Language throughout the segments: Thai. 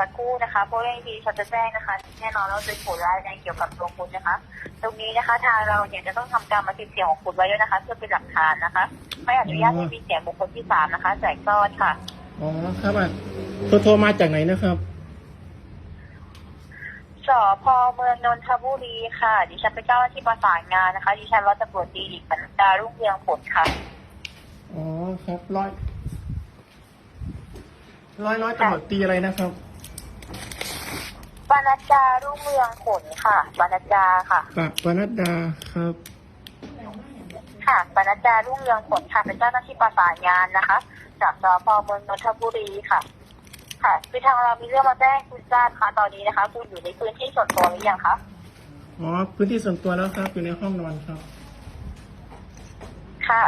สักครู่นะคะเพราะเรื่องที่ฉันจะแจ้งนะคะ แน่นอนเราจะผลรายงานเกี่ยวกับตัวคุณนะคะ ตรงนี้นะคะทางเราเนี่ยจะต้องทำการบันทึกเสียงของคุณไว้ด้วยนะคะ เพื่อเป็นหลักฐานนะคะ ไม่อนุญาตให้มีเสียงบุคคลที่สามนะคะแจกซอนค่ะอ๋อครับอะโทรโทรมาจากไหนนะครับสพเมืองนนทบุรีค่ะ ดิฉันเป็นเจ้าหน้าที่ประสานงานนะคะ ดิฉันร้อยตำรวจตรีดิปันดารุ่งเรืองผลค่ะอ๋อครับร้อยร้อยร้อยตำรวจตีอะไรนะครับ ปานัจจารุ่งเรืองผลค่ะปานัจจาค่ะปะปนัดดาครับ ค่ะปานัจจารุ่งเรืองผลค่ะเป็นเจ้าหน้าที่ประสานงานนะคะ จากสพเมืองนนทบุรีค่ะ ค่ะคือทางเรามีเรื่องมาแจ้งคุณทราบค่ะตอนนี้นะคะ คุณอยู่ในพื้นที่ส่วนตัวหรือยังคะอ๋อพื้นที่ส่วนตัวแล้วครับอยู่ในห้องนอนครับ ค่ะ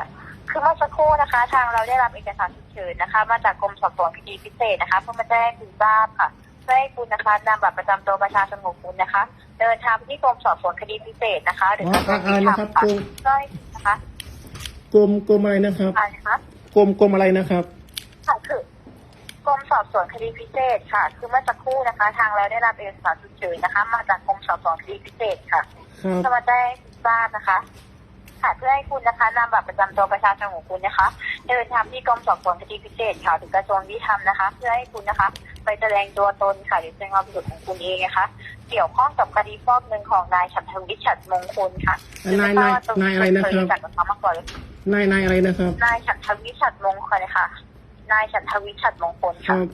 คือเมื่อสักครู่นะคะ ทางเราได้รับเอกสารฉุกเฉินนะคะ มาจากกรมสอบสวนคดีพิเศษนะคะเพื่อมาแจ้งคุณทราบค่ะ เพื่อให้คุณนะคะนำบัตรประจำตัวประชาชนของคุณนะคะ เดินทางไปที่กรมสอบสวนคดีพิเศษนะคะ หรืออ๋อกระทรวงอะไรยุติธรนะครรัมบค่ะกรมเพื่อให้นะคะกรมกรมอะไรนะครับอะไรนะคะ กรมกรมอะไรนะครับ ค่ะคือกรมสอบสวนคดีพิเศษค่ะ คือเมื่อสักครู่นะคะ ทางเราได้รับเอกสารฉุกเฉินนะคะ มาจากกรมสอบสวนคดีพิเศษค่ะครับ จะมาแจ้งทราบนะคะ ค่ะเพื่อให้คุณนะคะนำบัตรประจำตัวประชาชนของคุณนะคะ เดินทางที่กรมสอบสวนคดีพิเศษค่ะหรือกระทรวงยุติธรรมนะคะ เพื่อให้คุณนะคะ ไปแสดงตัวตนค่ะหรือแสดงความบริสุทธิ์ของคุณเองนะคะ เกี่ยวข้องกับคดีฟอกเงินของนายฉัตรวิทย์ฉัตรมงคลค่ะนายนายนายอะไรนะครับเคยรู้จักกับเขามาก่อนหรือนายนายอะไรนะครับ นายฉัตรวิทย์ฉัตรมงคลค่ะ นายฉัตรวิทย์ฉัตรมงคลคค่ะรับ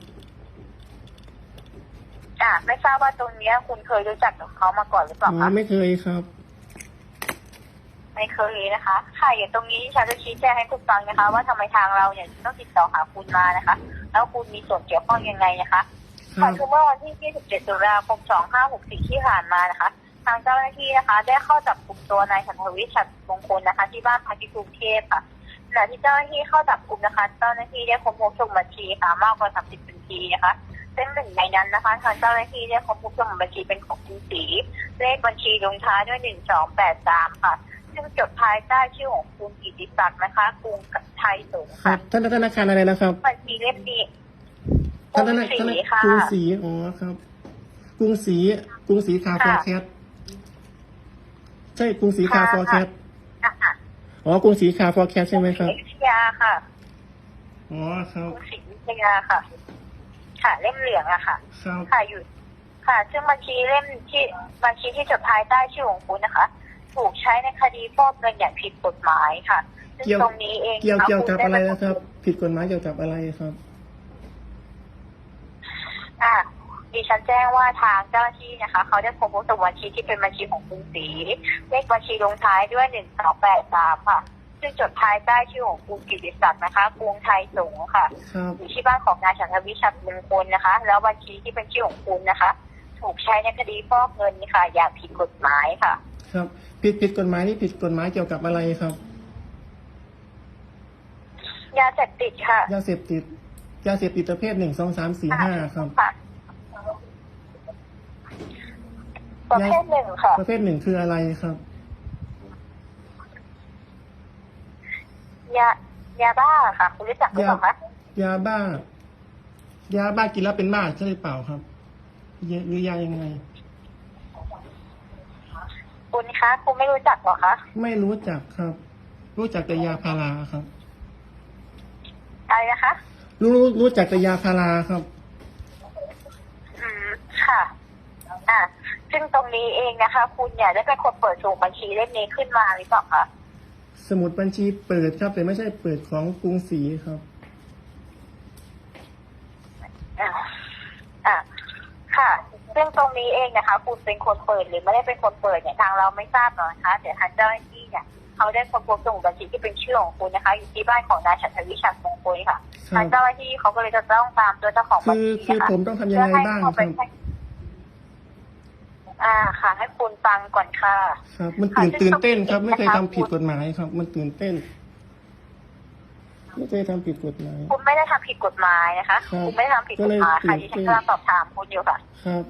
อ่าไม่ทราบว่าตรงเนี้ยคุณเคยรู้จักกับเขามาก่อนหรือเปอ๋ล่าอคะไม่เคยครับ ไม่เคยนะคะ ค่ะอย่างตรงนี้ฉันจะชี้แจงให้คุณฟังนะคะ ว่าทำไมทางเราเนี่ยต้องติดต่อหาคุณมานะคะ แล้วคุณมีส่วนเกี่ยวข้องยังไงนะคะครัค่ะบคือเมื่อวันที่ 27 ตุลาคม 2564 ที่ผ่านมานะคะ ทางเจ้าหน้าที่นะคะ ได้เข้าจับกลุ่มตัวนายฉันทวิทย์ฉัตรมงคลนะคะ ที่บ้านพักที่กรุงเทพค่ะขณะที่เจ้าหน้าที่เข้าจับกลุ่มนะคะ เจ้าหน้าที่ได้ค้นพบสมุดบัญชีค่ะมากกว่า 30 บัญชีนะคะซึ่งหนึ่งในนั้นนะคะทางเจ้าหน้าที่ได้ค้นพบสมุดบัญชีเป็นของคุณสีเลขบัญชีลงท้ายด้วย 1283 ค่ะซึ่ง จดภายใต้ชื่อของคุณกิติศักดิ์นะคะกรุงไทยสูงครัค่ะบท่านธนาคารอะไรนะครับบัญชีเล่มนี้กท่านรุธงนาศรีคารค่ะ กรุงศรีอ๋อครับกรุงศรีกรุงศรีคาฟอร์แคทใช่กรุงศรีคาฟอร์แคทอะค่ะอ๋อกรุงศรีคาฟอร์แคทใช่ไหมครับวิทยาค่ะอ๋อครักบรุงศรีวิทยาค่ะ ค่ะเล่มเหลืองอะค่ะ ครับค่ะอยู่ ค่ะ ซึ่งบัญชีเล่มที่บัญชีที่จดภายใต้ชื่อของคุณนะคะ ถูกใช้ในคดีฟอกเงินอย่างผิดกฎหมายค่ะซึ่งเกี่ยวตรงนี้เองเกี่ยวค่ะเกี่ยวกับณด้อะไรนะครับ ผิดกฎหมายเกี่ยวกับอะไรครับอะดิฉันแจ้งว่าทางเจ้าหน้าที่นะคะ เขาได้พบว่าตัวบัญชีที่เป็นบัญชีของกรุงศรีเลขบัญชีลงท้ายด้วยหนึ่งสองแปดสามค่ะ ซึ่งจดภายใต้ชื่อของคุณกิติศักดิ์นะคะกรุงไทยสงฆ์ค่ะครับอยู่ที่บ้านของนายฉันทวิชัดมงคลนะคะ แล้วบัญชีที่เป็นชื่อของคุณนะคะ ถูกใช้ในคดีฟอกเงินค่ะ อย่างผิดกฎหมายค่ะ ครับผิดผิดกฎหมายนี่ผิดกฎหมายเกี่ยวกับอะไรครับยาเสพติดค่ะยาเสพติดยาเสพติดประเภทหนึ่งสองสามสี่ห้าครับค่ะประเภทหนึ่งค่ะ ประเภทหนึ่งคืออะไรครับยายาบ้าค่ะ คุณรู้จักหรือเปล่าคะยาบ้า ยาบ้ากินแล้วเป็นบ้าใช่หรือเปล่าครับยหรือยายังไง คุณคะคุณไม่รู้จักเหรอคะ ไม่รู้จักครับ รู้จักแต่ยาพาราครับอะไรนะคะ รู้รู้รู้จักแต่ยาพาราครับ อืมค่ะ อะซึ่งตรงนี้เองนะคะ คุณเนี่ยได้เป็นคนเปิดสูงบัญชีเล่มนี้ขึ้นมาหรือเปล่าคะ สมุดบัญชีเปิดครับ แต่ไม่ใช่เปิดของกรุงศรีครับ อะอะค่ะ ซึ่งตรงนี้เองนะคะคุณเป็นคนเปิดหรือไม่ได้เป็นคนเปิดเนี่ยทางเราไม่ทราบหรอกนะคะเดี๋ยวทางเจ้าหน้าที่เนี่ยเขาได้คนพบสมุดบัญชีที่เป็นชื่อของคุณนะคะ อยู่ที่บ้านของนายฉัตรวิชัดมงคลค่ะครับทางเจ้าหน้าที่เขาก็เลยจะต้องตามตัวเจ้าของบัญคือชีคือนะคะผมต้องทำยังไงบ้างเพื่อให้เขาคไปรับอ่าค่ะ ให้คุณฟังก่อนค่ะครับ มันตื่นตื่นเต้นครับ ไม่เคยทำผิดกฎหมายครับ มันตื่นเต้นไม่เคยทำผิดกฎหมายคุณไม่ได้ทำผิดกฎหมายนะคะครับคุณไม่ได้ทำผิดกฎหมายค่ะก็เลยดิฉันกำลังสอบถามคุณอยู่ค่ะ ครับ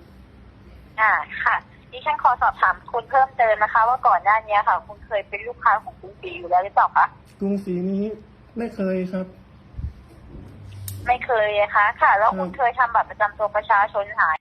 อ่าค่ะดิฉันขอสอบถามคุณเพิ่มเติมนะคะ ว่าก่อนหน้านี้ค่ะ คุณเคยเป็นลูกค้าของกรุงศรีอยู่แล้วหรือเปล่าคะกรุงศรีนี้ไม่เคยครับ ไม่เคยนะคะค่ะ แล้วครับคุณเคยทำบัตรประจำตัวประชาชนหาย